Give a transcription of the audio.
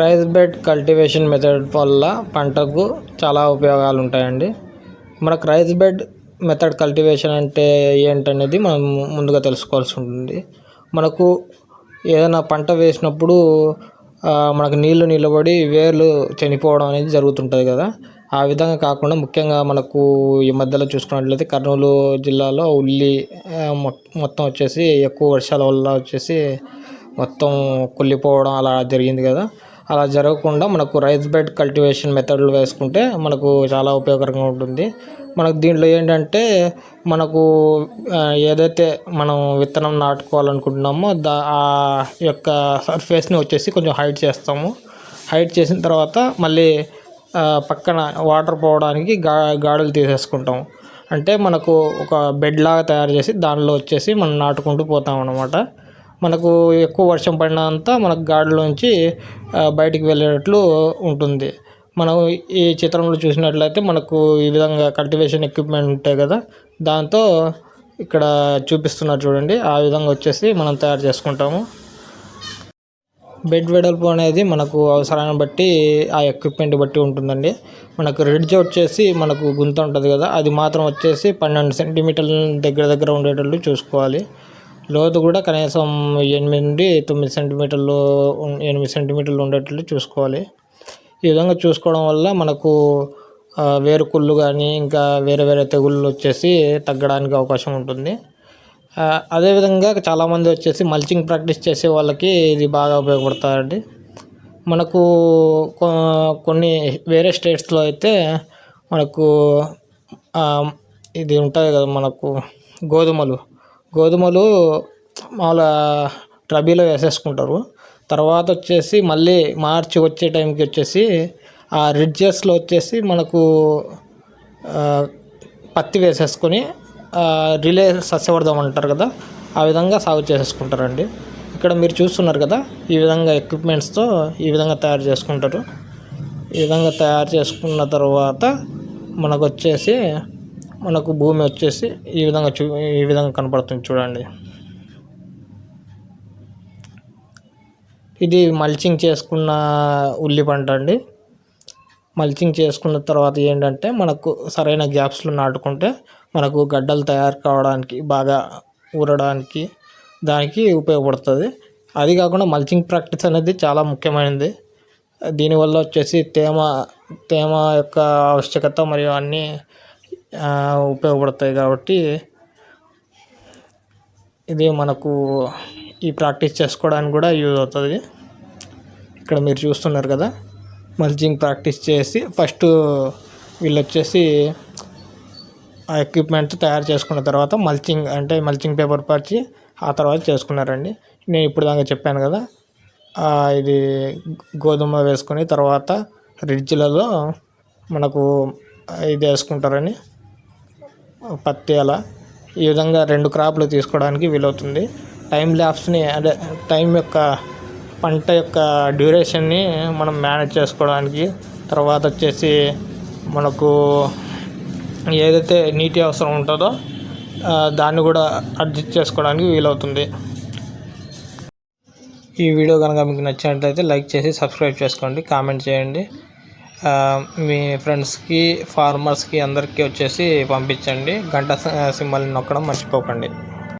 Rice bed cultivation method వల్ల పంటకు చాలా ఉపయోగాలు ఉంటాయండి మనకు రైస్ బెడ్ మెథడ్ కల్టివేషన్ అంటే ఏంటనేది మనం ముందుగా తెలుసుకోవాల్సి ఉంటుంది మనకు ఏదైనా పంట వేసినప్పుడు మనకు నీళ్ళు నిలబడి వేర్లు చనిపోవడం అనేది జరుగుతుంటుంది కదా. ఆ విధంగా కాకుండా ముఖ్యంగా మనకు ఈ మధ్యలో చూసుకున్నట్లయితే కర్నూలు జిల్లాలో ఉల్లి మొత్తం వచ్చేసి ఎక్కువ వర్షాల వల్ల వచ్చేసి మొత్తం కుళ్ళిపోవడం అలా జరిగింది కదా. అలా జరగకుండా మనకు రైస్ బెడ్ కల్టివేషన్ మెథడ్లు వేసుకుంటే మనకు చాలా ఉపయోగకరంగా ఉంటుంది. మనకు దీంట్లో ఏంటంటే మనకు ఏదైతే మనం విత్తనం నాటుకోవాలనుకుంటున్నామో దా ఆ యొక్క సర్ఫేస్ని వచ్చేసి కొంచెం హైట్ చేస్తాము. హైట్ చేసిన తర్వాత మళ్ళీ పక్కన వాటర్ పోవడానికి గా గాడులు తీసేసుకుంటాం. అంటే మనకు ఒక బెడ్ లాగా తయారు చేసి దానిలో వచ్చేసి మనం నాటుకుంటూ పోతాం అన్నమాట మనకు ఎక్కువ వర్షం పడినంత మనకు గాడిలోంచి బయటికి వెళ్ళేటట్లు ఉంటుంది. మనం ఈ చిత్రంలో చూసినట్లయితే మనకు ఈ విధంగా కల్టివేషన్ ఎక్విప్మెంట్ ఉంటాయి కదా దాంతో ఇక్కడ చూపిస్తున్నారు చూడండి. ఆ విధంగా వచ్చేసి మనం తయారు చేసుకుంటాము. బెడ్ వెడల్పు అనేది మనకు అవసరాన్ని బట్టి ఆ ఎక్విప్మెంట్ బట్టి ఉంటుందండి. మనకు రిడ్జ్ వచ్చేసి మనకు గుంత ఉంటుంది కదా అది మాత్రం వచ్చేసి పన్నెండు సెంటీమీటర్ల దగ్గర దగ్గర ఉండేటట్లు చూసుకోవాలి. లోతు కూడా కనీసం ఎనిమిది నుండి తొమ్మిది సెంటీమీటర్లు ఎనిమిది సెంటీమీటర్లు ఉండేటట్లు చూసుకోవాలి. ఈ విధంగా చూసుకోవడం వల్ల మనకు వేరుకుళ్ళు కానీ ఇంకా వేరే వేరే తెగుళ్ళు వచ్చేసి తగ్గడానికి అవకాశం ఉంటుంది. అదేవిధంగా చాలామంది వచ్చేసి మల్చింగ్ ప్రాక్టీస్ చేసే వాళ్ళకి ఇది బాగా ఉపయోగపడుతుందండి మనకు కొన్ని వేరే స్టేట్స్లో అయితే మనకు ఇది ఉంటుంది కదా మనకు గోధుమలు. గోధుమలు మామూలుగా రబీలో వేసేసుకుంటారు. తర్వాత వచ్చేసి మళ్ళీ మార్చి వచ్చే టైంకి వచ్చేసి ఆ రిడ్జెస్లో వచ్చేసి మనకు పత్తి వేసేసుకొని రిలే సస్యవర్ధం అంటారు కదా ఆ విధంగా సాగు చేసేసుకుంటారండి. ఇక్కడ మీరు చూస్తున్నారు కదా ఈ విధంగా ఎక్విప్మెంట్స్తో ఈ విధంగా తయారు చేసుకుంటారు. ఈ విధంగా తయారు చేసుకున్న తర్వాత మనకు వచ్చేసి మనకు భూమి వచ్చేసి ఈ విధంగా చూ ఈ విధంగా కనపడుతుంది చూడండి. ఇది మల్చింగ్ చేసుకున్న ఉల్లి పంట అండి. మల్చింగ్ చేసుకున్న తర్వాత ఏంటంటే మనకు సరైన గ్యాప్స్లో నాటుకుంటే మనకు గడ్డలు తయారు కావడానికి బాగా ఊరడానికి దానికి ఉపయోగపడుతుంది. అది కాకుండా మల్చింగ్ ప్రాక్టీస్ అనేది చాలా ముఖ్యమైనది. దీనివల్ల వచ్చేసి తేమ తేమ యొక్క ఆవశ్యకత మరియు అన్నీ ఉపయోగపడతాయి కాబట్టి ఇది మనకు ఈ ప్రాక్టీస్ చేసుకోవడానికి కూడా యూజ్ అవుతుంది. ఇక్కడ మీరు చూస్తున్నారు కదా మల్చింగ్ ప్రాక్టీస్ చేసి ఫస్ట్ వీళ్ళు వచ్చేసి ఆ ఎక్విప్మెంట్ తయారు చేసుకున్న తర్వాత మల్చింగ్ అంటే మల్చింగ్ పేపర్ పరిచి ఆ తర్వాత చేసుకున్నారండి. నేను ఇప్పుడు దాకా చెప్పాను కదా ఇది గోధుమ వేసుకొని తర్వాత రిడ్జ్లలో మనకు ఇది వేసుకుంటారని. పత్తి అలా ఈ విధంగా రెండు క్రాప్లు తీసుకోవడానికి వీలవుతుంది. టైం ల్యాబ్స్ని అదే టైం యొక్క పంట యొక్క డ్యూరేషన్ని మనం మేనేజ్ చేసుకోవడానికి తర్వాత వచ్చేసి మనకు ఏదైతే నీటి అవసరం ఉంటుందో దాన్ని కూడా అడ్జస్ట్ చేసుకోవడానికి వీలవుతుంది. ఈ వీడియో కనుక మీకు నచ్చినట్లయితే లైక్ చేసి సబ్స్క్రైబ్ చేసుకోండి కామెంట్ చేయండి. మీ ఫ్రెండ్స్కి ఫార్మర్స్కి అందరికీ వచ్చేసి పంపించండి. గంట సింబల్ని నొక్కడం మర్చిపోకండి.